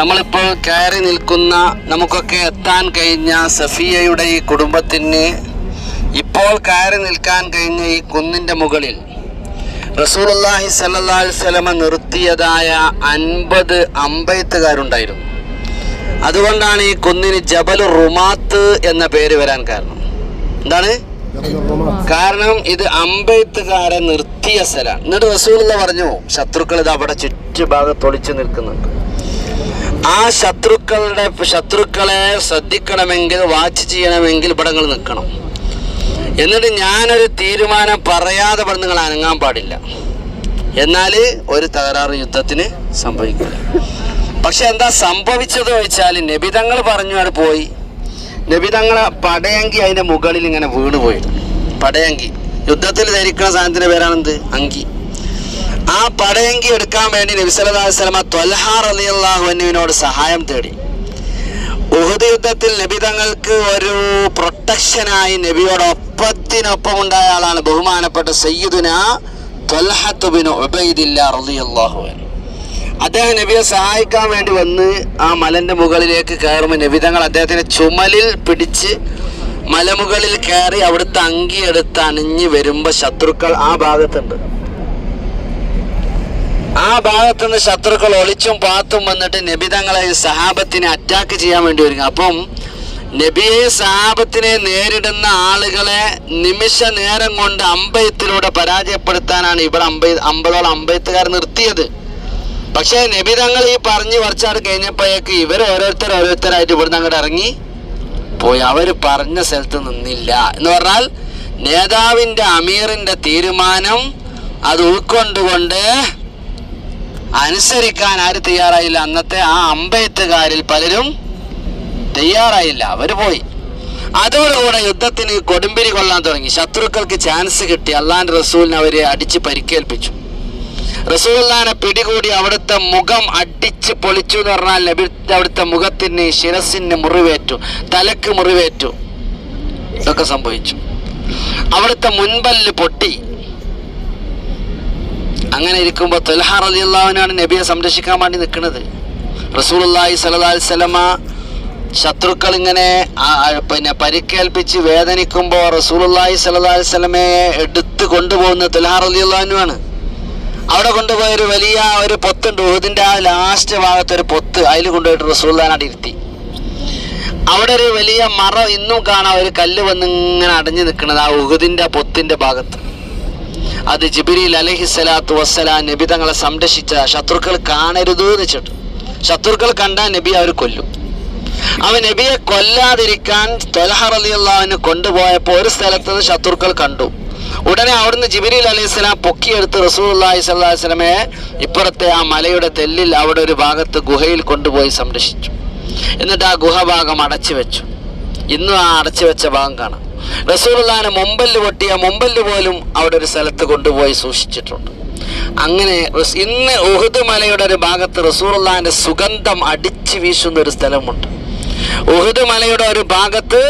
നമ്മളിപ്പോൾ കയറി നിൽക്കുന്ന നമുക്കൊക്കെ എത്താൻ കഴിഞ്ഞ സഫിയയുടെ ഈ കുടുംബത്തിന് ഇപ്പോൾ കയറി നിൽക്കാൻ കഴിഞ്ഞ ഈ കുന്നിന്റെ മുകളിൽ റസൂലുള്ളാഹി സല്ലല്ലാഹു വസല്ലമ നിർത്തിയതായ അൻപത് അമ്പയത്തുകാരുണ്ടായിരുന്നു. അതുകൊണ്ടാണ് ഈ കുന്നിന് ജബൽ റുമാത്ത് എന്ന പേര് വരാൻ കാരണം. എന്താണ്? കാരണം ഇത് അമ്പയത്തുകാരെ നിർത്തിയ സ്ഥലമാണ് എന്നിട്ട് റസൂലുള്ള പറഞ്ഞു ശത്രുക്കൾ ഇത് അവിടെ ചുറ്റുഭാഗത്ത് ഒളിച്ചു നിൽക്കുന്നുണ്ട്. ആ ശത്രുക്കളുടെ ശത്രുക്കളെ ശ്രദ്ധിക്കണമെങ്കിൽ വാച്ച് ചെയ്യണമെങ്കിൽ പടങ്ങൾ നിൽക്കണം. എന്നിട്ട് ഞാനൊരു തീരുമാനം പറയാതെ ഇവിടെ നിങ്ങൾ അനങ്ങാൻ പാടില്ല. എന്നാൽ ഒരു തകരാറ് യുദ്ധത്തിന് സംഭവിക്കില്ല. പക്ഷെ എന്താ സംഭവിച്ചത് വെച്ചാൽ നബിതങ്ങൾ പറഞ്ഞു അവിടെ പോയി. നബിതങ്ങളെ പടയങ്കി അതിന്റെ മുകളിൽ ഇങ്ങനെ വീണ് പോയി പടയങ്കി. യുദ്ധത്തിൽ ധരിക്കുന്ന സാധനത്തിന്റെ പേരാണെന്ത്? അങ്കി. ആ പടയങ്കി എടുക്കാൻ വേണ്ടി നബി വസല്ലമ ത്വൽഹ റളിയല്ലാഹു അൻഹുവിനോട് സഹായം തേടി. ഉഹദ് യുദ്ധത്തിൽ നബി തങ്ങൾക്ക് ഒരു പ്രൊട്ടക്ഷനായി നബിയോട് ഒപ്പത്തിനൊപ്പം ഉണ്ടായ ആളാണ് ബഹുമാനപ്പെട്ട സയ്യിദുന അദ്ദേഹം നബിയെ സഹായിക്കാൻ വേണ്ടി വന്ന് ആ മലന്റെ മുകളിലേക്ക് കയറുമ്പോൾ നബിതങ്ങൾ അദ്ദേഹത്തിന്റെ ചുമലിൽ പിടിച്ച് മലമുകളിൽ കയറി അവിടുത്തെ അങ്കിയെടുത്ത് അണിഞ്ഞ് വരുമ്പോൾ ശത്രുക്കൾ ആ ഭാഗത്തുണ്ട്. ആ ഭാഗത്തു നിന്ന് ശത്രുക്കൾ ഒളിച്ചും പാത്തും വന്നിട്ട് നബി നബിതങ്ങളെ സഹാബത്തിനെ അറ്റാക്ക് ചെയ്യാൻ വേണ്ടി വരിക അപ്പം നബിയെ സഹാബത്തിനെ നേരിടുന്ന ആളുകളെ നിമിഷ നേരം കൊണ്ട് അമ്പയത്തിലൂടെ പരാജയപ്പെടുത്താനാണ് ഇവിടെ അമ്പയ അമ്പതോളം അമ്പയത്തുകാർ നിർത്തിയത്. പക്ഷേ നബി തങ്ങൾ ഈ പറഞ്ഞു കുറച്ചാട് കഴിഞ്ഞപ്പോഴേക്ക് ഇവർ ഓരോരുത്തർ ഓരോരുത്തരായിട്ട് ഇവിടുന്ന് അങ്ങോട്ട് ഇറങ്ങി പോയി. അവർ പറഞ്ഞ സ്ഥലത്ത് നിന്നില്ല. എന്ന് പറഞ്ഞാൽ നേതാവിന്റെ അമീറിന്റെ തീരുമാനം അത് ഉൾക്കൊണ്ടുകൊണ്ട് അനുസരിക്കാൻ ആര് തയ്യാറായില്ല? അന്നത്തെ ആ അമ്പയത്തുകാരിൽ പലരും തയ്യാറായില്ല. അവർ പോയി. അതോടുകൂടെ യുദ്ധത്തിന് കൊടുമ്പിരി കൊള്ളാൻ തുടങ്ങി. ശത്രുക്കൾക്ക് ചാൻസ് കിട്ടി. അള്ളാന്റെ റസൂലിനെ അവരെ അടിച്ച് പരിക്കേൽപ്പിച്ചു. റസൂലിനെ പിടികൂടി അവിടുത്തെ മുഖം അടിച്ച് പൊളിച്ചു എന്ന് പറഞ്ഞാൽ നബി അവിടുത്തെ മുഖത്തിന് ശിരസിന് മുറിവേറ്റു. തലക്ക് മുറിവേറ്റു. ഇതൊക്കെ സംഭവിച്ചു. അവിടുത്തെ മുൻപല്ല് പൊട്ടി. അങ്ങനെ ഇരിക്കുമ്പോൾ തൊൽഹ അള്ളാഹുവിനാണ് നബിയെ സംരക്ഷിക്കാൻ വേണ്ടി നിൽക്കുന്നത്. റസൂലുള്ളാഹി അള്ളാഹി അലൈഹി വസല്ലമ ശത്രുക്കൾ ഇങ്ങനെ പിന്നെ പരിക്കേൽപ്പിച്ച് വേദനിക്കുമ്പോൾ റസൂലുള്ളാഹി സ്വല്ലല്ലാഹി അലൈഹി വസല്ലമയെ എടുത്ത് കൊണ്ടുപോകുന്ന തൊൽഹ റലിയുള്ളവനുമാണ് അവിടെ കൊണ്ടുപോയ ഒരു വലിയ ഒരു പൊത്തുണ്ട് ഉഹുദിന്റെ ആ ലാസ്റ്റ് ഭാഗത്ത് ഒരു പൊത്ത് അതിൽ കൊണ്ടുപോയിട്ട് റസൂല്ലാനായിട്ട് ഇരുത്തി. അവിടെ ഒരു വലിയ മറ ഇന്നും കാണാം ഒരു കല്ല് വന്ന് ഇങ്ങനെ അടഞ്ഞു നിൽക്കുന്നത് ആ ഉഹുദിന്റെ പൊത്തിന്റെ ഭാഗത്ത്. അത് ജിബിരിൽ അലഹിസ്സലാത്തു വസ്സലാം നബി തങ്ങളെ സംരക്ഷിച്ച ശത്രുക്കൾ കാണരുത് എന്ന് വെച്ചിട്ട്. ശത്രുക്കൾ കണ്ടാൽ നബി അവർ കൊല്ലും. അവൻ നബിയെ കൊല്ലാതിരിക്കാൻ തൊലഹ റളിയല്ലാഹുവിനെ കൊണ്ടുപോയപ്പോൾ ഒരു സ്ഥലത്ത് ശത്രുക്കൾ കണ്ടു. ഉടനെ അവിടുന്ന് ജിബിരിൽ അലൈഹിസ്ലാം പൊക്കിയെടുത്ത് അലൈഹി വസല്ലമയെ ഇപ്പുറത്തെ ആ മലയുടെ തെല്ലിൽ അവിടെ ഒരു ഭാഗത്ത് ഗുഹയിൽ കൊണ്ടുപോയി സംരക്ഷിച്ചു. എന്നിട്ട് ആ ഗുഹഭാഗം അടച്ചു വെച്ചു. ഇന്നും ആ അടച്ചു വെച്ച ഭാഗം കാണാം റസൂലുള്ളാഹിനെ മുമ്പൽ പൊട്ടിയ മുമ്പൽ പോലും അവിടെ ഒരു സ്ഥലത്ത് കൊണ്ടുപോയി സൂക്ഷിച്ചിട്ടുണ്ട്. അങ്ങനെ ഇന്ന് ഉഹുദ് മലയുടെ ഒരു ഭാഗത്ത് റസൂലുള്ളാഹിന്റെ സുഗന്ധം അടിച്ചു വീശുന്ന ഒരു സ്ഥലമുണ്ട്. ഉഹുദ് മലയുടെ ഒരു ഭാഗത്ത്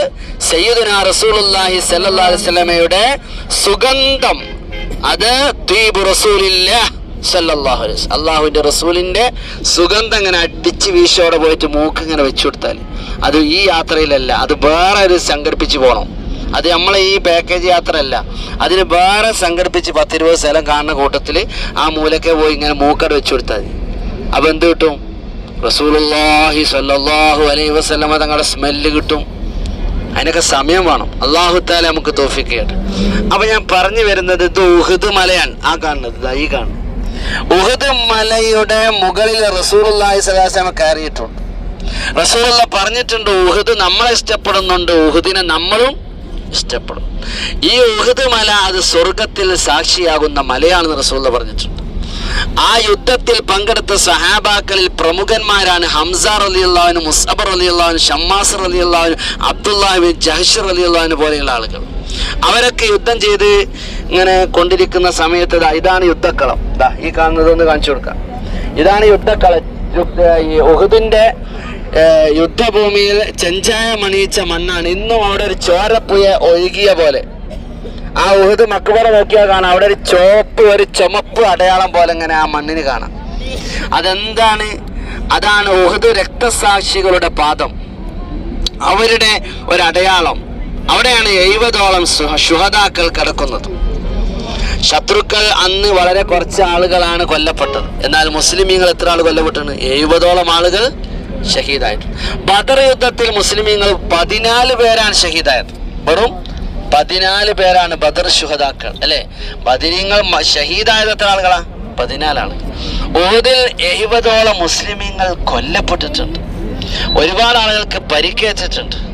സയ്യിദുന റസൂലുള്ളാഹി സല്ലല്ലാഹി വസല്ലമയുടെ സുഗന്ധം. അത് ദ്വീപ് റസൂലില്ലാഹ്. അള്ളാഹുവിന്റെ റസൂലിന്റെ സുഗന്ധം ഇങ്ങനെ അടിച്ച് വീശോടെ പോയിട്ട് മൂക്ക് ഇങ്ങനെ വെച്ചു കൊടുത്താൽ അത് ഈ യാത്രയിലല്ല അത് വേറെ ഒരു സംഘടിപ്പിച്ച് പോകണം അത് നമ്മളെ ഈ പാക്കേജ് യാത്ര അല്ല അതിന് വേറെ സംഘടിപ്പിച്ച് പത്തിരുപത് സ്ഥലം കാണുന്ന കൂട്ടത്തിൽ ആ മൂലക്കെ പോയി ഇങ്ങനെ മൂക്കട വെച്ചു കൊടുത്താൽ അപ്പൊ എന്ത് കിട്ടും? റസൂലുള്ളാഹി സ്വല്ലല്ലാഹു അലൈ വസ്ലമ തങ്ങളുടെ സ്മെല്ല് കിട്ടും. അതിനൊക്കെ സമയം വേണം. അള്ളാഹു താല നമുക്ക് തോഫിക്കുകയാണ് അപ്പൊ ഞാൻ പറഞ്ഞു വരുന്നത് ഇത് മലയാണ്. ആ കാണുന്നത് ഈ കാണുന്നത്. ഉഹുദ് മലയുടെ മുകളിൽ അലൈഹി വസല്ലമ കയറിയിട്ടുണ്ട്. റസൂലുള്ള പറഞ്ഞിട്ടുണ്ട് ഉഹദ് നമ്മളെ ഇഷ്ടപ്പെടുന്നുണ്ട് ഉഹദിനെ നമ്മളും ഇഷ്ടപ്പെടും. ഈ ഉഹദ് മല അത് സ്വർഗത്തിൽ സാക്ഷിയാകുന്ന മലയാണെന്ന് റസൂലുള്ള പറഞ്ഞിട്ടുണ്ട്. ആ യുദ്ധത്തിൽ പങ്കെടുത്ത സഹാബാക്കളിൽ പ്രമുഖന്മാരാണ് ഹംസ അലി അള്ളാഹുന് മുസബർ അലി ഷമ്മാസ് അള്ളാഹുന് അബ്ദുല്ലാഹിബിൻ ജഹഷർ അലി അള്ളാഹുന് പോലെയുള്ള ആളുകൾ. അവരൊക്കെ യുദ്ധം ചെയ്ത് ഇങ്ങനെ കൊണ്ടിരിക്കുന്ന സമയത്ത് ഇതാണ് യുദ്ധക്കളം. ദാ ഈ കാണുന്നതൊന്ന് കാണിച്ചു കൊടുക്കാം. ഇതാണ് യുദ്ധക്കളം ഈ ഉഹുദിന്റെ ഏർ, യുദ്ധഭൂമിയിൽ ചെഞ്ചായം അണിയിച്ച മണ്ണാണ്. ഇന്നും അവിടെ ഒരു ചോരപ്പുയ ഒഴുകിയ പോലെ. ആ ഉഹുദ് മക്ബറ നോക്കിയാൽ കാണാം. അവിടെ ഒരു ചോപ്പ് ഒരു ചുമപ്പ് അടയാളം പോലെ ഇങ്ങനെ ആ മണ്ണിന് കാണാം. അതെന്താണ്? അതാണ് ഉഹുദ് രക്തസാക്ഷികളുടെ പാദം. അവരുടെ ഒരു അടയാളം. അവിടെയാണ് എഴുപതോളം ശുഹതാക്കൾ കിടക്കുന്നത്. ശത്രുക്കൾ അന്ന് വളരെ കുറച്ച് ആളുകളാണ് കൊല്ലപ്പെട്ടത്. എന്നാൽ മുസ്ലിമീങ്ങൾ എത്ര ആൾ കൊല്ലപ്പെട്ടാണ് എഴുപതോളം ആളുകൾ ഷഹീദായിട്ടുണ്ട്. ബദർ യുദ്ധത്തിൽ മുസ്ലിമീങ്ങൾ പതിനാല് പേരാണ് ഷഹീദായത്. വെറും പതിനാല് പേരാണ് ബദർ ശുഹദാക്കൾ അല്ലെ? ബദരീങ്ങൾ ഷഹീദായത് എത്ര ആളുകളാ? പതിനാലാണ്. ഓതിൽ എഴുപതോളം മുസ്ലിമീങ്ങൾ കൊല്ലപ്പെട്ടിട്ടുണ്ട്. ഒരുപാട് ആളുകൾക്ക് പരിക്കേറ്റിട്ടുണ്ട്.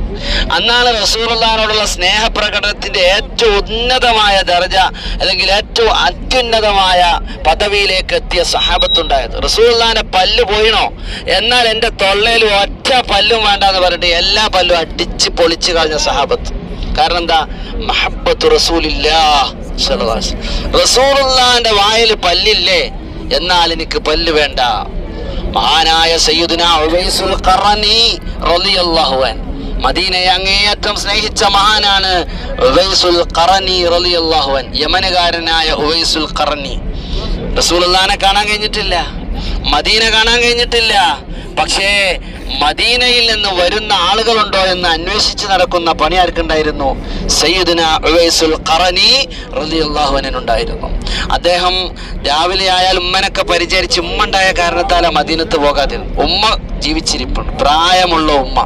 അന്നാണ് റസൂറുള്ളഹാനോടുള്ള സ്നേഹപ്രകടനത്തിന്റെ ഏറ്റവും ഉന്നതമായ ദർജ അല്ലെങ്കിൽ ഏറ്റവും അത്യുന്നതമായ പദവിയിലേക്ക് എത്തിയ സഹാബത്തുണ്ടായത്. റസൂറുള്ളഹാന്റെ പല്ല് പോയിണോ എന്നാൽ എന്റെ തൊള്ളയിൽ ഒറ്റ പല്ലും വേണ്ടെന്ന് പറഞ്ഞിട്ട് എല്ലാ പല്ലും അടിച്ച് പൊളിച്ചു കളഞ്ഞ സഹാബത്ത്. കാരണം എന്താ? മഹബത്ത് റസൂലില്ലാ റസൂലുള്ളാന്റെ വായിൽ പല്ലില്ലേ? എന്നാൽ എനിക്ക് പല്ല് വേണ്ട. മഹാനായ സയ്യുദിനു ഉവൈസുൽ റളിയല്ലാഹു അൻ മദീനയെ അങ്ങേയറ്റം സ്നേഹിച്ച മഹാനാണ് ഉവൈസുൽ ഖറനി റളിയല്ലാഹു അൻ യമനുകാരനായ ഉവൈസുൽ ഖറനി. റസൂലുള്ളാനെ കാണാൻ കഴിഞ്ഞിട്ടില്ല. മദീന കാണാൻ കഴിഞ്ഞിട്ടില്ല. പക്ഷേ മദീനയിൽ നിന്ന് വരുന്ന ആളുകളുണ്ടോ എന്ന് അന്വേഷിച്ച് നടക്കുന്ന പണി ആർക്കുണ്ടായിരുന്നു? സയ്യിദിന ഉവൈസുൽ ഖറനി റളിയല്ലാഹുവിനുണ്ടായിരുന്നു അദ്ദേഹം രാവിലെ ആയാൽ ഉമ്മനൊക്കെ പരിചരിച്ച് ഉമ്മ ഉണ്ടായ കാരണത്താല മദീനത്ത് പോകാതിരുന്നു ഉമ്മ ജീവിച്ചിരിപ്പുണ്ട്. പ്രായമുള്ള ഉമ്മ.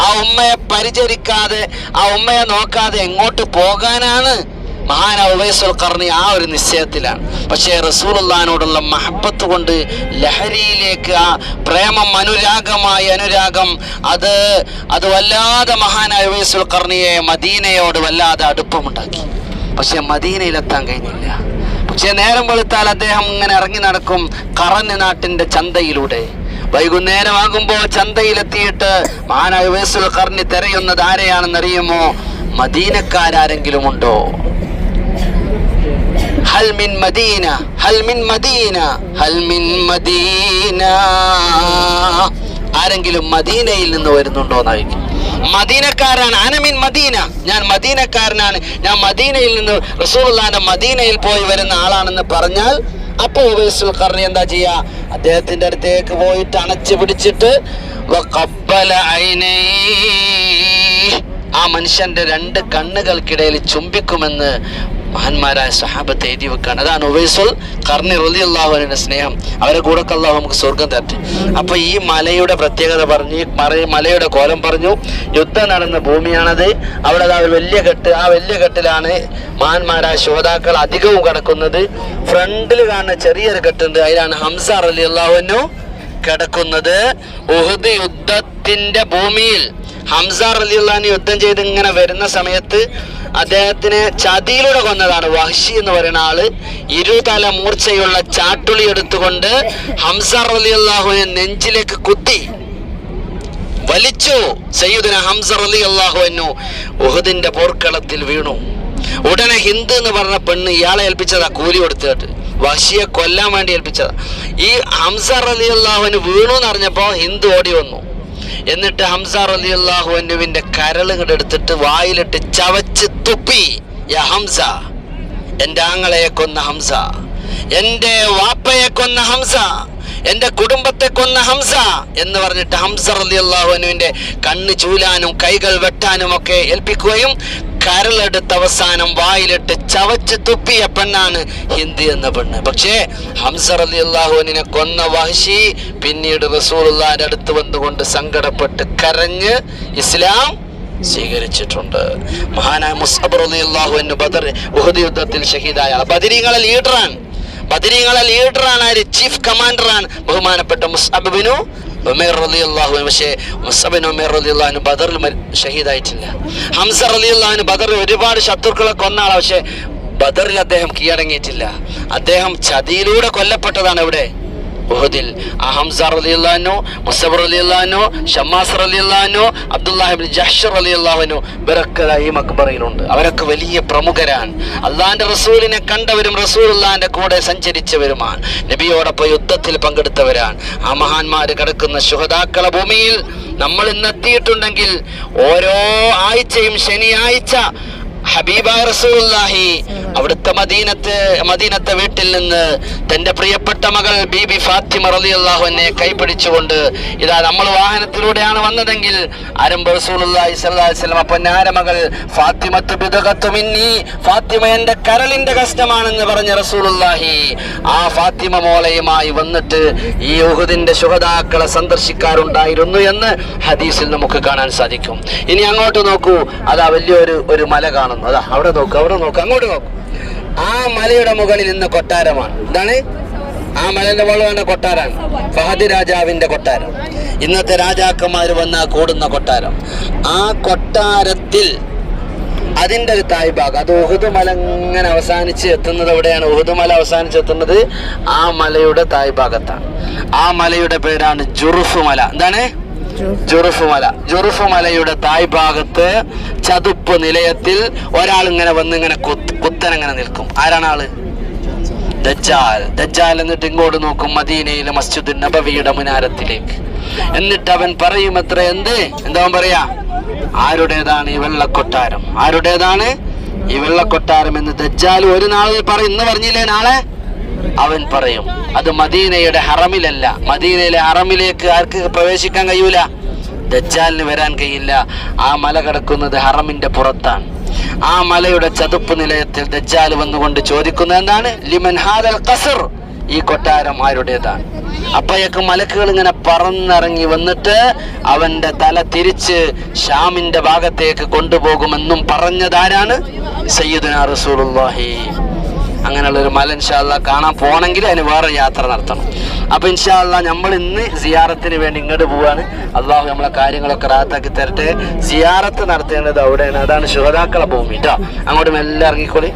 ആ ഉമ്മയെ പരിചരിക്കാതെ ആ ഉമ്മയെ നോക്കാതെ എങ്ങോട്ട് പോകാനാണ് മഹാന ഉവൈസുൽ കർണി ആ ഒരു നിശ്ചയത്തിലാണ്. പക്ഷേ റസൂലുള്ളാനോടുള്ള മഹബത്ത് കൊണ്ട് ലഹരിയിലേക്ക് ആ പ്രേമം അനുരാഗമായി അനുരാഗം അത് അത് വല്ലാതെ മഹാനായ ഉവൈസുൽ കർണിയെ മദീനയോട് വല്ലാതെ അടുപ്പമുണ്ടാക്കി. പക്ഷെ മദീനയിലെത്താൻ കഴിഞ്ഞില്ല. പക്ഷെ നേരം വെളുത്താൽ അദ്ദേഹം ഇങ്ങനെ ഇറങ്ങി നടക്കും കറഞ്ഞ നാട്ടിന്റെ ചന്തയിലൂടെ. വൈകുന്നേരമാകുമ്പോൾ ചന്തയിലെത്തിയിട്ട് മഹാനായ ഉവൈസുൽ കർണി തിരയുന്നത് ആരെയാണെന്നറിയുമോ? മദീനക്കാരെങ്കിലും ഉണ്ടോ? ഹൽ മിൻ മദീന മിൻ മദീന മിൻ മദീന. ആരെങ്കിലും മദീനയിൽ നിന്ന് വരുന്നുണ്ടോ എന്നായിരിക്കും മദീനക്കാരാണ് അനമിൻ മദീന. ഞാൻ മദീനക്കാരനാണ്. ഞാൻ മദീനയിൽ നിന്ന് റസൂള്ളാന്റെ മദീനയിൽ പോയി വരുന്ന ആളാണെന്ന് പറഞ്ഞാൽ അപ്പോൾ ഉവൈസുൽ ഖർണി എന്താ ചെയ്യാ? അദ്ദേഹത്തിന്റെ അടുത്തേക്ക് പോയിട്ട് അണച്ചു പിടിച്ചിട്ട് ആ മനുഷ്യന്റെ രണ്ട് കണ്ണുകൾക്കിടയിൽ ചുംബിക്കുമെന്ന് മഹാന്മാരായ സഹാബത്ത് എഴുതി വെക്കാണ് അതാണ് ഉവൈസുൽ കർണി റലി അള്ളാഹുവിന്റെ സ്നേഹം. അവരെ കൂടെ അള്ളാഹു നമുക്ക് സ്വർഗം തരട്ടെ. അപ്പൊ ഈ മലയുടെ പ്രത്യേകത പറഞ്ഞു മറ- മലയുടെ കോലം പറഞ്ഞു യുദ്ധം നടന്ന ഭൂമിയാണത്. അവിടെ ആ വലിയ കെട്ട് ആ വലിയ കെട്ടിലാണ് മഹാന്മാരായ ശോതാക്കൾ അധികവും കിടക്കുന്നത്. ഫ്രണ്ടിൽ കാണുന്ന ചെറിയൊരു കെട്ടുണ്ട് അതിലാണ് ഹംസ റലി അള്ളാഹുവിനു കിടക്കുന്നത്. ഉഹദ് യുദ്ധത്തിന്റെ ഭൂമിയിൽ ഹംസ റലിയുള്ളഹാൻ യുദ്ധം ചെയ്ത് ഇങ്ങനെ വരുന്ന സമയത്ത് അദ്ദേഹത്തിനെ ചതിയിലൂടെ കൊന്നതാണ്. വഹ്ഷി എന്ന് പറയുന്ന ആൾ ഇരുതല മൂർച്ചയുള്ള ചാട്ടുളി എടുത്തുകൊണ്ട് ഹംസ റലിയുള്ളാഹുവിനെ നെഞ്ചിലേക്ക് കുത്തി. വലിച്ചു? സയ്യുദിന ഹംസ റലി അള്ളാഹുവിനു ഉഹദിന്റെ പോർക്കളത്തിൽ വീണു. ഉടനെ ഹിന്ദു എന്ന് പറഞ്ഞ പെണ്ണ് ഇയാളെ ഏൽപ്പിച്ചതാ കൂലി കൊടുത്തിട്ട്. വശിയെ കൊല്ലാൻ വേണ്ടി ഏൽപ്പിച്ചതാ. ഈ ഹംസ റലി അള്ളാഹുവിന് വീണു എന്ന് അറിഞ്ഞപ്പോ ഹിന്ദു ഓടി വന്നു. എന്നിട്ട് ഹംസ അലി അള്ളാഹുവിന്റെ കരളുകൾ എടുത്തിട്ട് വായിലിട്ട് ചവച്ച് തുപ്പി. ഹംസ എന്റെ ആങ്ങളയെ കൊന്ന ഹംസ എന്റെ വാപ്പയെ കൊന്ന ഹംസ. എന്റെ കുടുംബത്തെ കൊന്ന ഹംസ എന്ന് പറഞ്ഞിട്ട് ഹംസ റളിയല്ലാഹുവിന്റെ കണ്ണ് ചൂലാനും കൈകൾ വെട്ടാനും ഒക്കെ ഏൽപ്പിക്കുകയും കരളെടുത്ത് അവസാനം വായിലിട്ട് ചവച്ച് തുപ്പിയ പെണ്ണാണ് ഹിന്ദി എന്ന പെണ്ണ് പക്ഷേ ഹംസർ അലി അള്ളാഹുവിനെ കൊന്ന വഹശി പിന്നീട് റസൂലുള്ളാഹിന്റെ അടുത്ത് വന്നുകൊണ്ട് സങ്കടപ്പെട്ട് കരഞ്ഞ് ഇസ്ലാം സ്വീകരിച്ചിട്ടുണ്ട് മഹാനായ മുസ്അബ് റളിയല്ലാഹു അൻഹു ബദർ ഉഹദ് യുദ്ധത്തിൽ ഷഹീദായ. ബദരീങ്ങളെ ലീഡറാണ് ബദരീങ്ങളെ ലീഡറാണ് ആര്? ചീഫ് കമാൻഡറാണ് ബഹുമാനപ്പെട്ട മുസ്അബിനു ഉമേർ റളിയല്ലാഹു അൻഹു. പക്ഷേ മുസ്അബ് ബിൻ ഉമേർ റളിയല്ലാഹു അൻഹു ബദറിൽ ഷഹീദായിട്ടില്ല. ഹംസ അലി അൻഹു ബദറിൽ ഒരുപാട് ശത്രുക്കളെ കൊന്നാണ് പക്ഷേ ബദറിൽ അദ്ദേഹം കീഴടങ്ങിയിട്ടില്ല. അദ്ദേഹം ചതിയിലൂടെ കൊല്ലപ്പെട്ടതാണ് ഇവിടെ ഉഹദിൽ ആ ഹംസ റളിയല്ലാഹു മുസബർ റളിയല്ലാഹു ഷമ്മാസ് അബ്ദുല്ലാഹി ഇബ്നു ജഹ്ഷ് റളിയല്ലാഹു ഇവരൊക്കെ ദാ ഈ മക്ബറയിലുണ്ട്. അവരൊക്കെ വലിയ പ്രമുഖരാണ്. അള്ളാഹിന്റെ റസൂലിനെ കണ്ടവരും റസൂലുള്ളാഹിന്റെ കൂടെ സഞ്ചരിച്ചവരുമാണ്. നബിയോടൊപ്പം യുദ്ധത്തിൽ പങ്കെടുത്തവരാണ്. ആ മഹാന്മാര് കിടക്കുന്ന ശുഹദാക്കള ഭൂമിയിൽ നമ്മൾ ഇന്നെത്തിയിട്ടുണ്ടെങ്കിൽ ഓരോ ആഴ്ചയും ശനിയാഴ്ച ഹബീബായ റസൂലുള്ളാഹി അവിടുത്തെ മദീനത്ത് മദീനത്തെ വീട്ടിൽ നിന്ന് തന്റെ പ്രിയപ്പെട്ട മകൾ ബീബി ഫാത്തിമ റളിയല്ലാഹു എന്നെ കൈപിടിച്ചുകൊണ്ട് ഇതാ നമ്മൾ വാഹനത്തിലൂടെയാണ് വന്നതെങ്കിൽ ആരംഭ റസൂലുള്ളാഹി സ്വല്ലല്ലാഹി അലൈഹി വസല്ലം ഫാത്തിമ കരളിന്റെ കഷ്ടമാണെന്ന് പറഞ്ഞ റസൂലുള്ളാഹി ആ ഫാത്തിമ മോളയുമായി വന്നിട്ട് ഈ ഉഹുദിന്റെ ശുഹദാക്കളെ സന്ദർശിക്കാറുണ്ടായിരുന്നു എന്ന് ഹദീസിൽ നമുക്ക് കാണാൻ സാധിക്കും. ഇനി അങ്ങോട്ട് നോക്കൂ അതാ വലിയൊരു ഒരു മല കാണുന്നു. അതാ അവിടെ നോക്ക് അവിടെ നോക്ക് അങ്ങോട്ട് നോക്ക്. ആ മലയുടെ മുകളിൽ നിന്ന് കൊട്ടാരമാണ്. എന്താണ്? ആ മലന്റെ മുകളിൽ വന്ന കൊട്ടാരാണ് ഫഹദ് രാജാവിന്റെ കൊട്ടാരം. ഇന്നത്തെ രാജാക്കന്മാർ വന്ന കൂടുന്ന കൊട്ടാരം. ആ കൊട്ടാരത്തിൽ അതിന്റെ ഒരു തായ്ഭാഗം അത് ഉഹുദ് മല ഇങ്ങനെ അവസാനിച്ച് എത്തുന്നത് എവിടെയാണ്? ഉഹുദ് മല അവസാനിച്ച് എത്തുന്നത് ആ മലയുടെ തായ്ഭാഗത്താണ് ആ മലയുടെ പേരാണ് ജുറുഫ് മല. എന്താണ്? ജുറുഫ്. മല. ജുറുഫ് മലയുടെ തായ്ഭാഗത്ത് ചതുപ്പ് നിലയത്തിൽ ഒരാൾ ഇങ്ങനെ വന്ന് ഇങ്ങനെ കുത്ത് കുത്തനങ്ങനെ നിൽക്കും. ആരാണ് ആൾ? ദജ്ജാൽ. ദജ്ജാൽ എന്നിട്ട് ഇങ്ങോട്ട് നോക്കും മദീനയിലെ മസ്ജിദ് നബവിയുടെ മുനാരത്തിലേക്ക്. എന്നിട്ട് അവൻ പറയും എത്ര? എന്ത്? എന്താ പറയാ? ആരുടേതാണ് ഈ വെള്ളക്കൊട്ടാരം? ആരുടേതാണ് ഈ വെള്ളക്കൊട്ടാരം? എന്ന് ദജ്ജാൽ ഒരു നാളിൽ പറയും ഇന്ന് പറഞ്ഞില്ലേ നാളെ? അവൻ പറയും അത് മദീനയുടെ ഹറമിലല്ല. മദീനയിലെ ഹറമിലേക്ക് ആർക്ക് പ്രവേശിക്കാൻ കഴിയൂല. ദജ്ജാലിന് വരാൻ കഴിയില്ല. ആ മല കിടക്കുന്നത് ഹറമിന്റെ പുറത്താണ്. ആ മലയുടെ ചതുപ്പ് നിലയത്തിൽ ദജ്ജാൽ വന്നുകൊണ്ട് ചോദിക്കുന്നത് എന്താണ്? ലിമൻ ഹാദൽ ഖസർ. ഈ കൊട്ടാരം ആരുടേതാണ്? അപ്പയൊക്കെ മലക്കുകൾ ഇങ്ങനെ പറന്നിറങ്ങി വന്നിട്ട് അവന്റെ തല തിരിച്ച് ഷാമിന്റെ ഭാഗത്തേക്ക് കൊണ്ടുപോകുമെന്നും പറഞ്ഞതാരാണ് സയ്യിദുന റസൂലുള്ളാഹി. അങ്ങനെയുള്ള ഒരു മല ഇൻഷാല്ല കാണാൻ പോകണമെങ്കിൽ അതിന് വേറെ യാത്ര നടത്തണം. അപ്പൊ ഇൻഷാല്ല നമ്മൾ ഇന്ന് സിയാറത്തിന് വേണ്ടി ഇങ്ങോട്ട് പോവാണ്. അള്ളാഹു നമ്മളെ കാര്യങ്ങളൊക്കെ റാത്താക്കി തരട്ടെ. സിയാറത്ത് നടത്തേണ്ടത് അവിടെയാണ്. അതാണ് ശുഹതാക്കളെ ഭൂമി. കേട്ടോ അങ്ങോട്ട് മെല്ലെ ഇറങ്ങിക്കോളി.